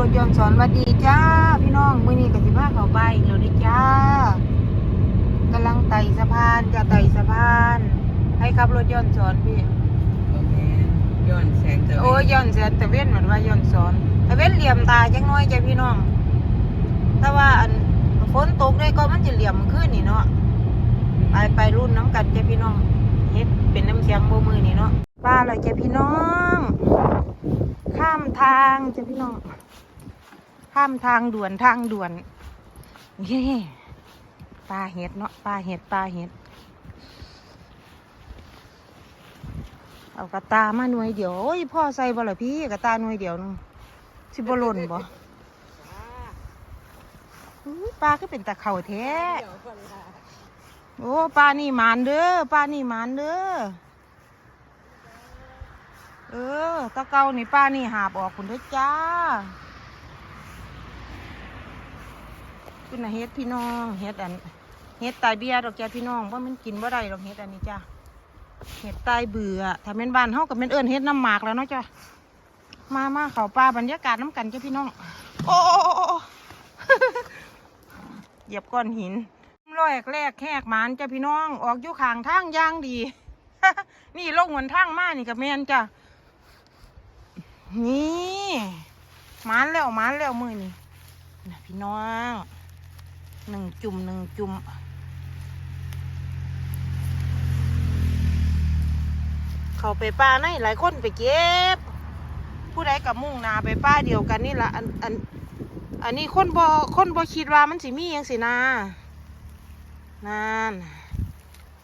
รถยนต์สอนหวัดดีจ้า พี่น้องมื้อนี้ก็สิพาเข้าไปอีกแล้วเด้อจ้ากำลังไต่สะพานจะไต่สะพาน ให้ขับรถยนต์สอนพี่โอเคย้อนแสงตะเวนโอ้ยย้อนเสียตะเว้นเหมือนว่าย้อนสอนตะเว้นเหลี่ยมตาจังน้อยจ้ะพี่น้องแต่ว่าอันฝนตกได้ก็มันจะเหลี่ยมขึ้นนี่เนาะไปไปรุ่นน้ำกันจ้ะพี่น้องเฮ็ดเป็นน้ำเสียงโบมือนี่เนาะป้าเลยจ้ะพี่น้อง ข้ามทางจ้ะพี่น้อง ข้ามทางด่วนทางด่วนเย้ปลาเห็ดเนาะปลาเห็ดปลาเห็ด เอากระตามาหน่วยเดียวโอ้ยพ่อใส่บ่ล่ะพี่กระตาหน่วยเดียวนึงสิบ่หล่นบ่อุ๊ยปลาก็เป็นตะเข่าแท้โอ้ปลานี่มานเด้อปลานี่มานเด้อเออตะเกานี่ปลานี่หาบออกคุณเด้จ้า คุณนะเฮ็ดพี่น้องเฮ็ดอันเฮ็ดตายเบี้ยดอกจ้าพี่น้องว่ามันกินบ่าได้ดอกเฮ็ดอันนี้จ้าเห็ดตายเบื่อถ้าเป็นบ้านเฮากับเป็นเอิญเห็ดน้ำหมากแล้วเนาะจ้ะมามาเขาป่าบรรยากาศน้ำกันจ้ะพี่น้องโอ้โอ้โอ้โอ้เหยียบก้อนหินร้อยแรกแหกหมานจ้ะพี่น้อง ออกอยู่ข้างทางย่างดี นี่ลงหนทางมานี่กับแมนจ้ะนี่หมานแล้วหมานแล้วมือนี่นะพี่น้อง หนึ่งจุ่มหนึ่งจุ่มเขาไปป้าในหลายคนไปเก็บ ผู้ใดกับมุ่งนาไปป้าเดียวกันนี่ละอันอันอันนี้คนบอคนบอคิดว่ามันสิมีหยังสินานาน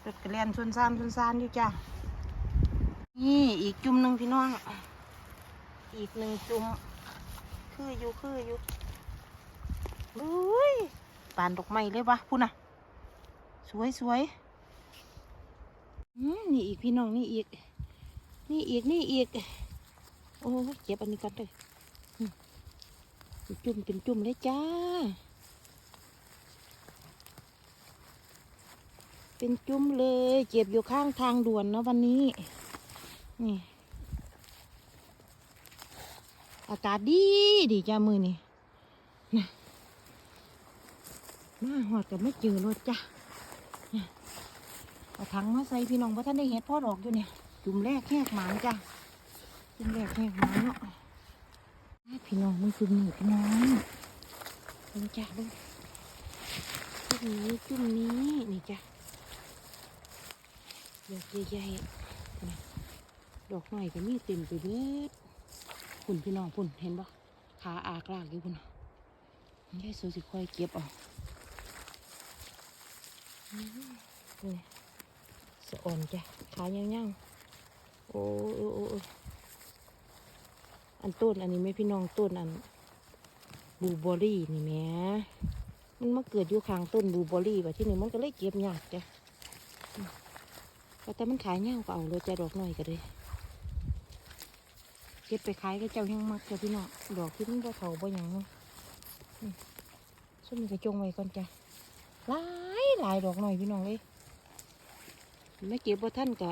รถกระเลียนชนซานชนซานอยู่จ้ะนี่อีกจุ่มหนึ่งพี่น้อง อีกหนึ่งจุ่มคืออยู่คืออยู่ ปานดอกไม้เลยวะพูดนะสวยสวยนี่อีกพี่น้องนี่อีก นี่อีกนี่อีก โอ้เก็บอันนี้ก่อนเลยเป็นจุ่มเป็นจุ่มเลยจ้า เป็นจุ่มเลยเก็บอยู่ข้างทางด่วนนะวันนี้ นี่ อากาศดีดีจ้ามือนี่นะ มาหอดกับไม่เจอรถจ้าเอาถังมาใส่พี่น้องว่าท่านได้เห็ดพ่อดอกอยู่เนี่ย จุ่มแรกแหกหมานจ้ะ จุ่มแรกแหกหมานเนาะให้พี่น้องมึงจุ่มนี่พี่น้องมึงจ้ะลูกจุ่มนี้จุ่มนี้นี่จ้ะดอกใหญ่ๆดอกหน่อยก็มีเต็มไปเบิดพุ่นพี่น้องพุ่นเห็นปะขาอากลากอยู่พุ่นยายสูสิค่อยเก็บเออก นี่สะอ่อนจ้ะขาเงี้ยวๆโอ้โอ้โอ้โอ้อันต้นอันนี้ไหม่พี่น้องต้นอันบูบอรี่นี่แม่มันมาเกิดอยู่ข้างต้นบูบอรี่แบบที่นี่มันก็เลยเก็บยากจ้ะแต่มันขายเงาก็เอาเลยจะดอกหน่อยก็เลยเก็บไปขายก็เจ้ายังมักจ้ะพี่น้องดอกที่มันบ่เถาบ่หยังเนาะอืมส้มนก็จงไว้ก่อนจ้ะลา หลายดอกหน่อยพี่น้องเลยไม่เก็บว่าท่านกะ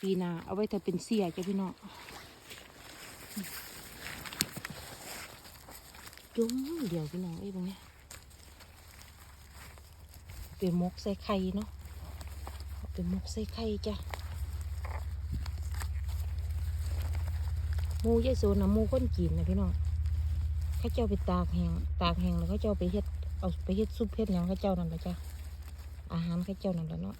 ปีนาเอาไว้ถ้าเป็นเสียจ้ะพี่น้องจุ้มเดียวพี่น้องไอ้ตรงเนี้ยเป็นมกใส่ไข่เนาะเป็นมกใส่ไข่จ้ะมูยายโซนนะมูคนกินนะพี่น้องเขาเจ้าไปตากแหงตากแหงแล้วเขาเจ้าไปเฮ็ด เอาไปเฮ็ดซุปเฮ็ดหยังเขาเจ้านั่นแหละจ้ะอาหารเขาเจ้านั่นแหละเนาะ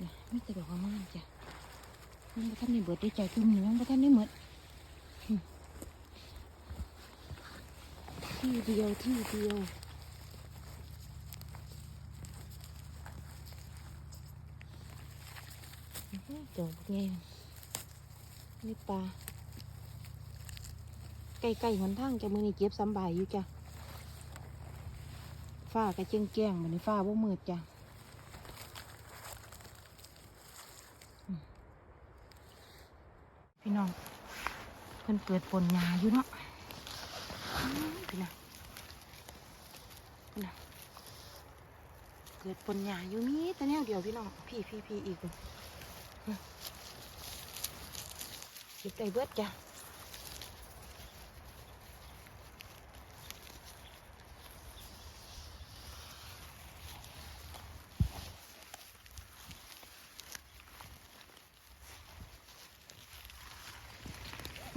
นะมีแต่ดอกงามๆจ้ะมันบ่ท่านได้เบิดได้ใจจุ่มหนึ่งมันบ่ท่านได้หมดหึที่เดียวที่เดียวอื้อหือดอกไงนี่ปลา ใกล้ๆหนทางจะมือนี่เก็บสำบายอยู่จ้ะฟ้ากระเจียงแจ้งมันนี่ฟ้าบ่มืดจ้ะพี่น้องเพิ่นเปิดปนหญ้าอยู่เนาะพี่นะพี่นะเกิดปนหญ้าอยู่นี่แต่แนวเดียวพี่น้องพี่พี่พี่อีกเลยอื้อก็บได้เบิดจ้ะ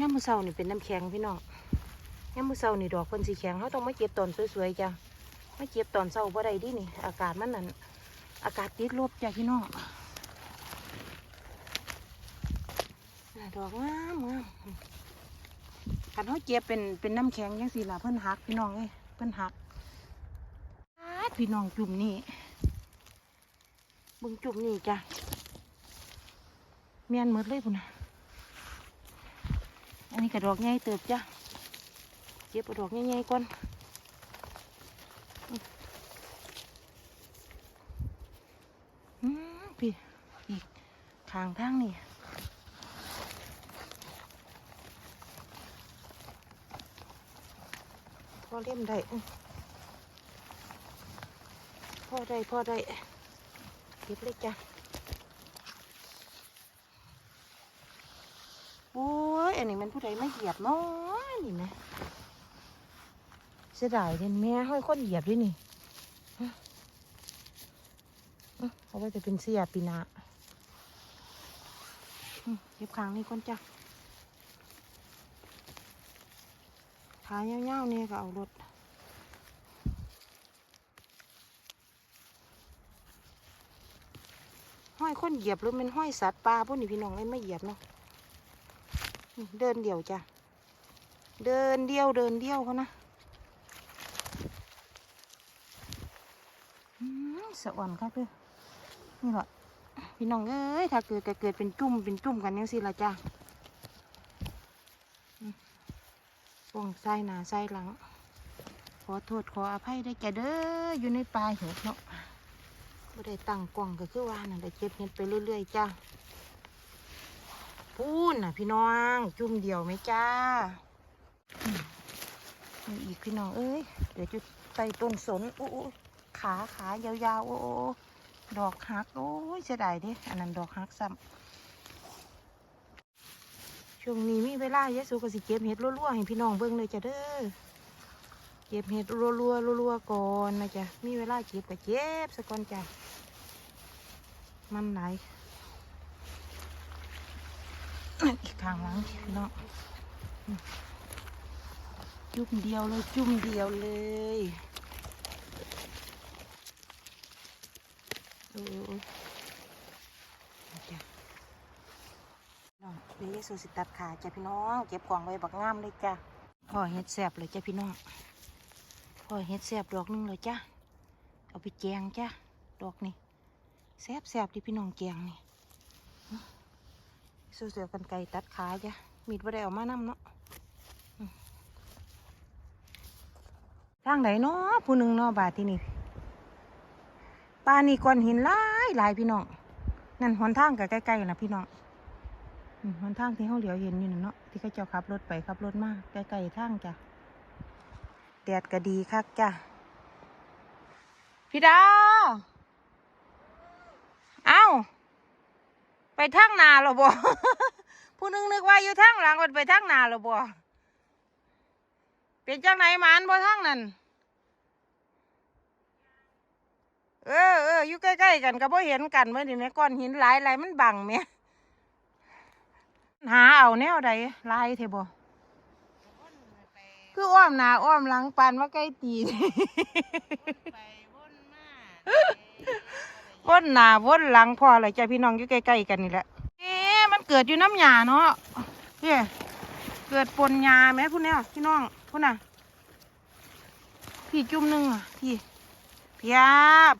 ามมือเศร้านี่เป็นน้ำแข็งพี่น้องย่ามมือเศร้านี่ดอกคนสีแข็งเขาต้องมาเก็บตอนสวยๆจ้ะมาเก็บตอนเศร้าบ่ได้ดินี่ อากาศมันนั่นอากาศติดลบจ้ะพี่น้องดอกงามงามคันเขาเก็บเป็นเป็นน้ำแข็งยังสิล่ะเพิ่นหักพี่น้องเอ้เพิ่นหักพี่น้องจุ่มนี่บึงจุ่มนี่จ้ะเมียนหมดเลยพุ่นนะ อันนี้กระดอกใหญ่เติบจ้ะเก็บกระดอกใหญ่ๆก่อนอืมพี่อีกทางทางนี่พอเล่มได้อื้อพอได้พอได้เก็บเลยจ้ะ โอันนี้มันผู้ใดไม่เหยียบเนาะนี่นะเสียดายเด่นแม่ห้อยคนเหยียบด้วยนี่เอาไว้จะเป็นเสียปีนาอื้อเก็บคางนี่คนจ้ะขาเงี้ยวๆนี่ก็เอารถห้อยคนเหยียบหรือเป็นห้อยสัตว์ปลาพวกนี้พี่น้องไอ้ไม่เหยียบเนาะ เดินเดี่ยวจ้ะ เดินเดี่ยวเดินเดี่ยวเขานะอืมสะอ่อนค่ะคือนี่แหละพี่น้องเอ้ยถ้าเกิดก็เกิดเป็นจุ่มเป็นจุ่มกันยังสิละจ้ะป่องใส่หนาใส่หลัง ขอโทษขออภัยได้แก่เด้ออยู่ในป่าเห็ดเนาะไม่ได้ตั้งกล่องก็คือว่านั่นได้เก็บเห็ดไปเรื่อยๆจ้ะ พูนน่ะพี่น้อง จุ่มเดียวไหมจ้ามีอีกพี่น้องเอ้ย เดี๋ยวจุดใต้ต้นสนโอ้โอ้ขาขายาวๆโอ้โอดอกหักโอ้ยเสียดายดิอันนั้นดอกหักซ้ำช่วงนี้มีเวลาเยอะสูก็สิเก็บเห็ดรัวๆให้พี่น้องเบิ่งเลยจ้ะเด้อเก็บเห็ดรัวๆรัวๆก่อนนะจ๊ะมีเวลาเก็บก็เก็บสักก่อนจ้ะมันไหล อีกข้างหลังพี่น้องอืมจุ่มเดียวเลยจุ่มเดียวเลยโอ้ยเอาจ้ะน้องเดี๋ยวสูสิตัดขาจ้ะพี่น้องเก็บกล่องไว้บักงามเลยจ้ะพ่อเฮ็ดแสบเลยจ้ะพี่น้องพ่อเฮ็ดแสบดอกหนึงเลยจ้ะเอาไปแกงจ้ะดอกนี่แสบแสบดิพี่น้องแกงนี่สู้ เสือกันไก่ตัดขาจ้ะมีดบ่ได้ออกมานำเนาะทางไหนเนาะผู้หนึ่งเนาะบาทที่นี่ปลานี่ก้อนหินหลายหลายพี่น้องนั่นหนทางกับใกล้ๆนะพี่น้องอืมหนทางที่เขาเหลียวเห็นอยู่นั่นเนาะที่เขาเจ้าขับรถไปขับรถมาใกล้ๆทางจ้ะแดดก็ดีคักจ้ะพี่ดาวเอ้า ไปทางนาหรอบ่ผู้นึงนึกว่าอยู่ทางหลังมันไปทางนาหรอบ่เป็นจังไหนหมานบ่ทางนั้นเออเอออยู่ใกล้ๆกันก็บ่เห็นกันเมื่อนี่แม่ก้อนหินหลายหลายมันบังแม่หาเอาแนวใดลายเทบ่คืออ้อมหนาอ้อมหลังปานว่าใกล้ตีไปวนมา วนหน้าวนหลังพอเลยจ้ะพี่น้องอยู่ใกล้ๆกันนี่แหละเอ๊ะมันเกิดอยู่น้ำหยาเนาะเฮ้เกิดปนหยาไหมพุ่นเนี่ยพี่น้องพุ่นน่ะพี่จุ่มหนึ่งอะพี่พี่ยา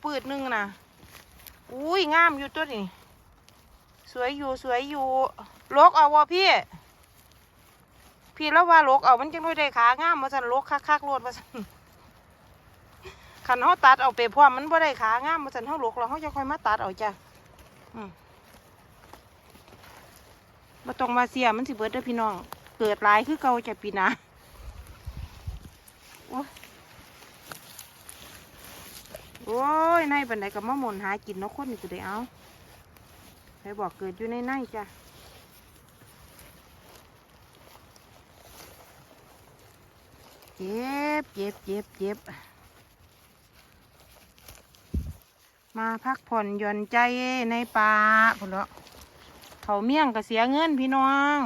ปืดหนึ่งน่ะอุ้ยงามอยู่ตัวนี้สวยอยู่สวยอยู่ลกเอาวะพี่ พี่แล้วว่าลกเอามันจังด้วยได้ขางามมาสันลกคักๆโลดมาสัน ขันเขาตัดเอาไปพร้อมันบ่ได้ขางามมาสันเขาหลกเราเขาจะค่อยมาตัดเอาจ้ะมาตรงมาเสียมันสิเบิดเด้อพี่น้อง เกิดหลายคือเก่าจะปีนาโอ้โอ้ยในปันไดกับมะมนหากินนกคนนี่กูได้เอาใครบอกเกิดอยู่ในในจ้ะเจ็บเจ็บเจ็บเจ็บ มาพักผ่อนหย่อนใจในป่าพนละเขาเมี่ยงก็เสียเงินพี่น้อง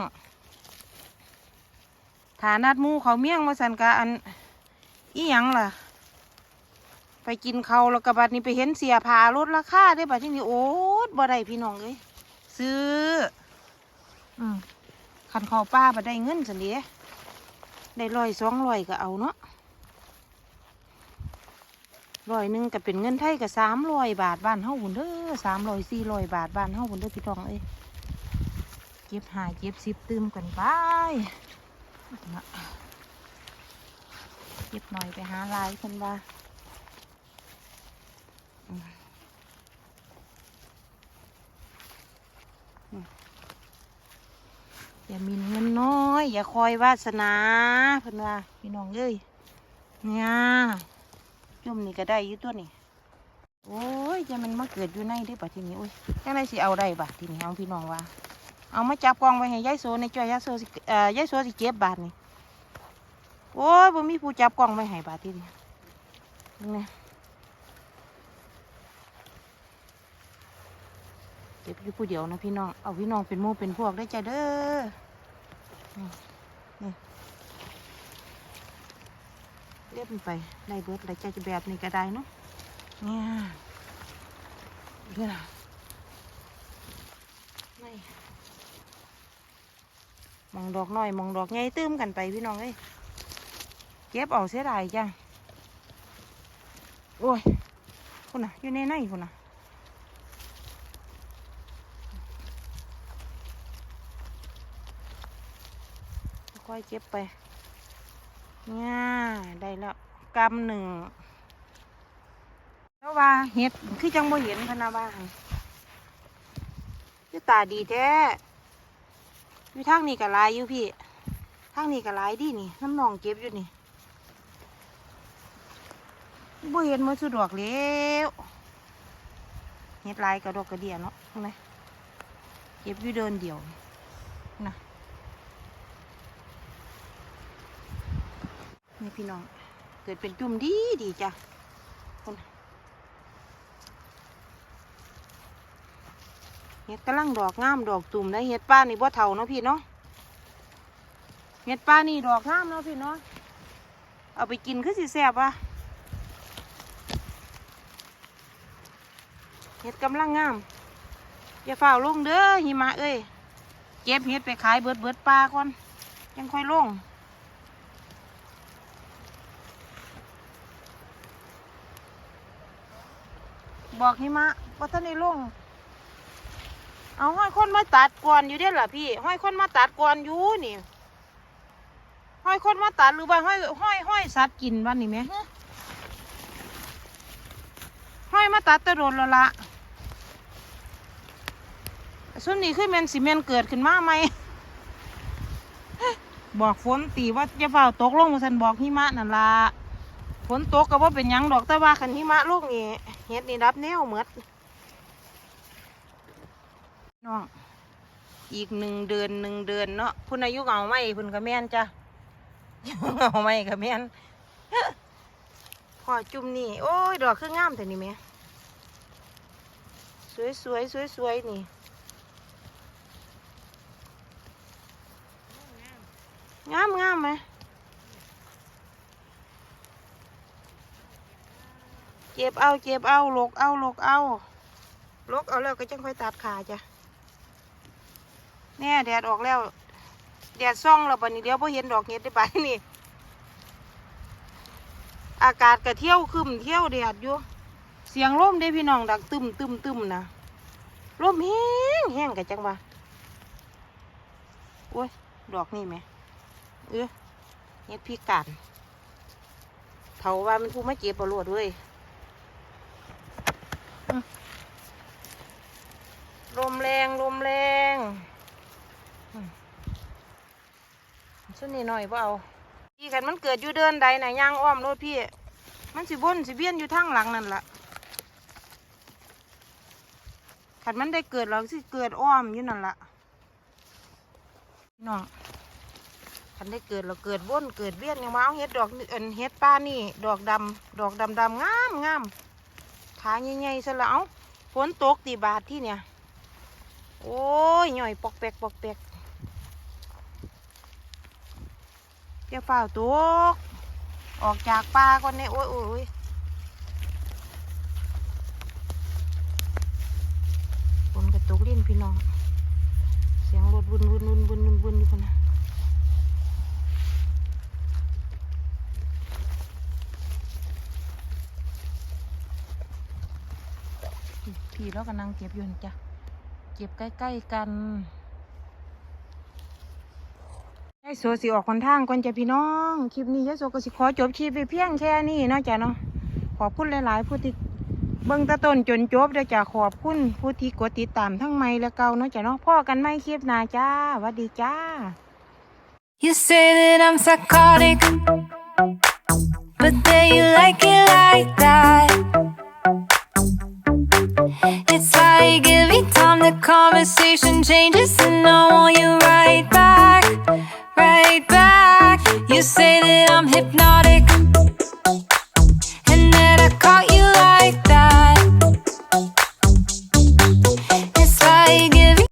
ฐานัดมูเขาเมี่ยงมาสันกะอันอีหยังล่ะ ไปกินเขาแล้วกระบัดนี้ไปเห็นเสียผาลดราคาได้บัดที่นี่โอ๊ตบ่ได้พี่น้องเอ้ยซื้อ อืมขันเขาป้าบ่ได้เงินสันเดียได้ร้อยสองร้อยก็เอาเนาะ ร้อยหนึ่งก็เป็นเงินไทยก็สามร้อยบาทบ้านเฮาหุ่นเด้อสามร้อยสี่ร้อยบาทบ้านเฮาหุ่นเด้อพี่น้องเอ้ยเก็บหาเก็บสิบตืมกันไปนะเก็บหน่อยไปหาลายคนว่าอย่ามีเงินน้อย อย่าคอยวาสนาเพิ่นว่าพี่น้องเอ้ยเนี่ย จุ่มนี่ก็ได้อยู่ตัวนี่โอ้ยจะมันมาเกิดอยู่ในได้ป่ะทีนี้โอ้ยจังไดสิเอาได้ป่ะทีนี้เอาพี่น้องว่า เอามาจับกองไว้ให้ยายโซในจ้อยยายโซสิเอ่อยายโซสิเก็บบาทนี่โอ้ยบ่มีผู้จับกองไว้ให้บาททีนี้นี่เก็บอยู่ผู้เดียวนะพี่น้อง เอาพี่น้องเป็นหมู่เป็นพวกได้อจ้ะเด้อนี่นี่ เรียบไปได้เบิดได้จ้ะจะแบบนี้ก็ได้เนาะเนี่ยเนี่ยนี่มองดอกน้อยมองดอกใหญ่ตื้มกันไปพี่น้องเอ้ยเก็บเอาเสียดายจ้ะโอ้ยคุณน่ะอยู่ในในคุณน่ะค่อยเก็บไป เนี่ยได้แล้วกำหนึ่งแล้วว่าเห็ดคือจังบ่เห็นพนาว่าหั่นคือตาดีแท้อยู่ทางนี้ก็ลายอยู่พี่ทางนี้ก็ลายดีนี่น้ำนองเก็บอยู่นี่บ่เห็นมันสุดดอกแล้วเห็ดลายกระดอกกระเดียเนาะเห็นไหมเก็บอยู่เดินเดียวนะ นี่พี่น้อง เกิดเป็นจุ่มดีดีจ้ะคนเห็ดกำลังดอกงามดอกตุ่มได้เห็ดป้านี่บ่เท่าเนาะพี่เนาะเห็ดป้านี่ดอกงามเนาะพี่เนาะเอาไปกินคือสิแซ่บวะเห็ดกำลังงามอย่าฝ่าลงเด้อหิมะเอ้ยเก็บเห็ดไปขายเบิดเบิดปลาก่อนยังค่อยลง บอกหิมะว่าท่านในลง เอาห้อยคนมาตัดก่อนอยู่เด้อล่ะพี่ ห้อยคนมาตัดก่อนอยู่นี่ ห้อยคนมาตัดหรือว่าห้อยห้อยห้อยสัตว์กินวันนี้ไหมห้อยมาตัดแตะโดนแล้วละส่วนนี้คือแมนสีเมนเกิดขึ้นมาไหม บอกฝนตีว่าจะเฝ้าตกลงมาสันบอกหิมะนั่นละฝนตกก็ว่าเป็นหยังดอกแต่ว่าคันหิมะลูกนี่ เฮ็ดนี่รับแนวหมดน้อง อีกหนึ่งเดือนหนึ่งเดือนเนาะพุ่นอายุเอาไม่พุ่นก็แม่นจ้ะเอาไม่ก็แม่นพอจุ่มนี่ โอ้ย ดอกคืองามแต่นี่แม่สวยสวยสวยสวยนี่งามงามไหม เจ็บเอาเจ็บเอาลกเอาลกเอาลกเอาแล้วก็จังค่อยตัดขาจ้ะแน่แดดออกแล้ว แดดซ่องแล้วบัดนี้เดี๋ยวพอเห็นดอกเห็ดได้ไปนี่ อากาศก็เที่ยวคึมเที่ยวแดดอยู่ เสียงลมได้พี่น้องดังตึมตึมตึมนะลมแห้งแห้งกันจังวะโอ้ย ดอกนี่ไหมเออเห็ดพี่กันเถาว่ามันผู้มาเจ็บปวดด้วย ลมแรงลมแรงอืมชุดนี้หน่อยเปล่าพี่กันมันเกิดอยู่เดินใดไหนะย่างอ้อมรถพี่ มันสิบนสิเบี้ยนอยู่ทางหลังนั่นละขันมันได้เกิดเราสิเกิดอ้อมอยู่นั่นละน้องคันได้เกิดเราเกิดว่นเกิดเวียนยังว่าเอาเฮ็ดดอกเอินเฮ็ดป้านี่ ดอกดำดอกดำดำงามงามขาใหญ่ๆซะแล้วเอาฝนตกตีบาทที่เนี่ย โอ้ยหน่อยปอกแปกปอกแปกอย่าฝ่าวตกออกจากป่าก่อนเนี่ยโอ้ยโอ้ยโอ้ยฝนกระตุกเล่นพี่น้อง เสียงรถวุ่นวุ่นวุ่นวุ่นวุ่นวุ่นอยู่คนนะพี่เรากำลังเก็บอยู่นั่นจ้ะ เก็บใกล้ๆกันยายโซสิออกคนทางก่อนจ้ะพี่น้อง คลิปนี้ยายโซก็สิขอจบคลิปไปเพียงแค่นี้เนาะจ้ะเนาะขอบคุณหลายๆผู้ที่เบิ่งตะต้นจนจบเด้อจ้ะขอบคุณผู้ที่กดติดตามทั้งใหม่และเก่าเนาะจ้ะเนาะพ่อกันไม่คลิปหน้าจ้าหวัสดีจ้า You say that I'm psychotic, but then you like it like that. It's like every time the conversation changes, and I want you right back, right back. You say that I'm hypnotic.